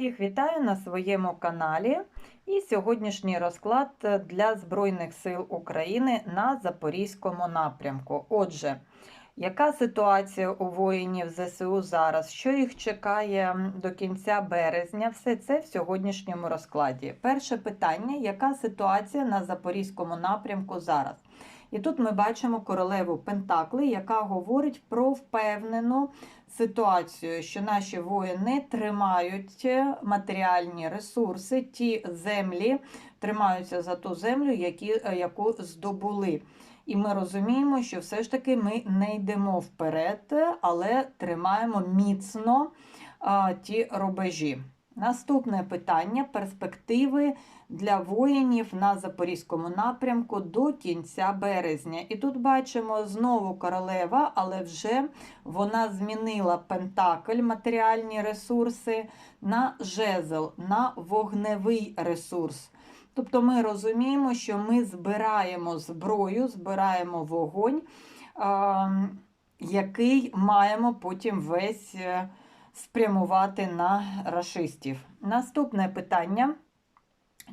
Всіх вітаю на своєму каналі. І сьогоднішній розклад для Збройних сил України на Запорізькому напрямку. Отже, яка ситуація у воїнів ЗСУ зараз? Що їх чекає до кінця березня? Все це в сьогоднішньому розкладі. Перше питання: яка ситуація на Запорізькому напрямку зараз? І тут ми бачимо королеву Пентакли, яка говорить про впевнену ситуацію, що наші воїни тримають матеріальні ресурси, ті землі тримаються за ту землю, які, яку здобули. І ми розуміємо, що все ж таки ми не йдемо вперед, але тримаємо міцно а, ті рубежі. Наступне питання перспективи для воїнів на Запорізькому напрямку до кінця березня. І тут бачимо знову королева, але вже вона змінила пентакль, матеріальні ресурси на жезл, на вогневий ресурс. Тобто ми розуміємо, що ми збираємо зброю, збираємо вогонь, який маємо потім весь е, спрямувати на рашистів. Наступне питання.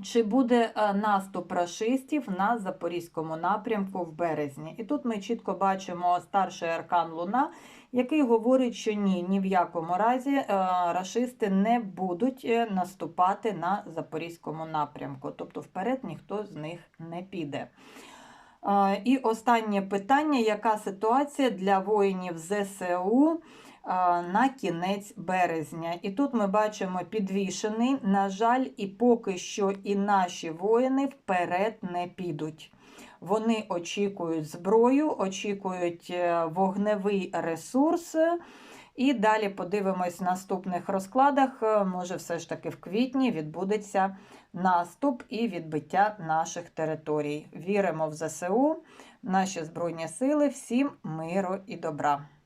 Чи буде е, наступ рашистів на Запорізькому напрямку в березні? І тут ми чітко бачимо старший аркан Луна, який говорить, що ні, ні в якому разі е, рашисти не будуть е, наступати на Запорізькому напрямку. Тобто вперед ніхто з них не піде. І останнє питання: яка ситуація для воїнів ЗСУ? На кінець березня. І тут ми бачимо підвішений, на жаль, і поки що і наші воїни вперед не підуть. Вони очікують зброю, очікують е, вогневий ресурс. І далі подивимось в наступних розкладах. Е, може, все ж таки в квітні відбудеться наступ і відбиття наших територій. Віримо в ЗСУ, наші Збройні Сили, всім миру і добра.